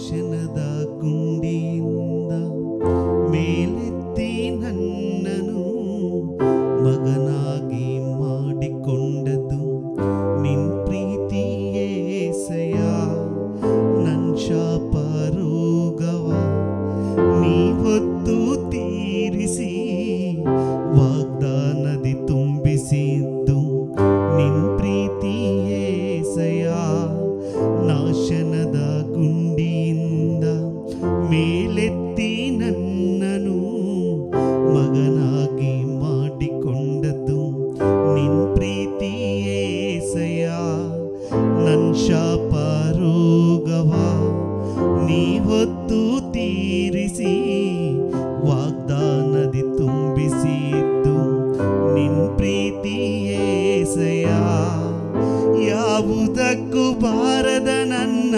ನಾಶನದ ಗುಂಡಿಯಿಂದ ಮೇಲೆತ್ತಿ ನನ್ನನು ಮಗನಾಗಿ ಮಾಡಿಕೊಂಡದು. ನಿನ್ ಪ್ರೀತಿಯೇಸಯ ನನ್ ಶಾಪ ರೋಗವ, ನೀ ಹೊತ್ತು ತೀರಿಸಿ, ವಾಗ್ದಾನದಿ ತುಂಬಿಸಿದ್ದು. ನಿನ್ ಪ್ರೀತಿಯೇಸಯ ಪ್ರೀತಿಯೇಸಯ ನನ್ ಶಾಪ ರೋಗವ ನೀ ಹೊತ್ತು ತೀರಿಸಿ, ವಾಗ್ದಾನದಿ ತುಂಬಿಸಿದ್ದು ನಿನ್ ಪ್ರೀತಿಯೇಸಯ ಯಾವುದಕ್ಕೂ ಬಾರದ ನನ್ನ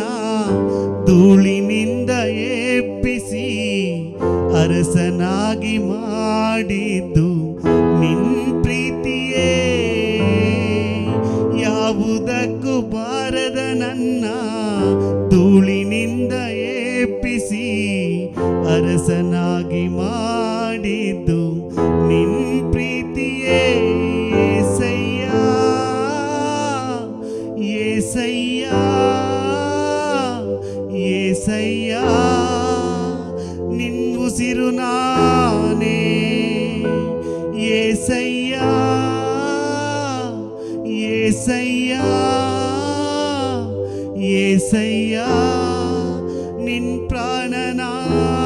ಧೂಳಿನಿಂದ ಎಪ್ಪಿಸಿ ಅರಸನಾಗಿ ಮಾಡಿದ್ದು ಯಾವುದಕ್ಕೂ ಬಾರದ ನನ್ನ ಧೂಳಿನಿಂದ ಏಪಿಸಿ ಅರಸನಾಗಿ ಮಾಡಿದ್ದು ನಿನ್ ಪ್ರೀತಿಯೇ ಸಯ್ಯ ಏಸಯ್ಯ. ಏಸಯ್ಯ. ನಿನ್ ಉಸಿರು ನಾನೇ ಏಸಯ್ಯ ಏಸಯ್ಯ ನಿನ್ ಪ್ರಾಣ ನಾನೇ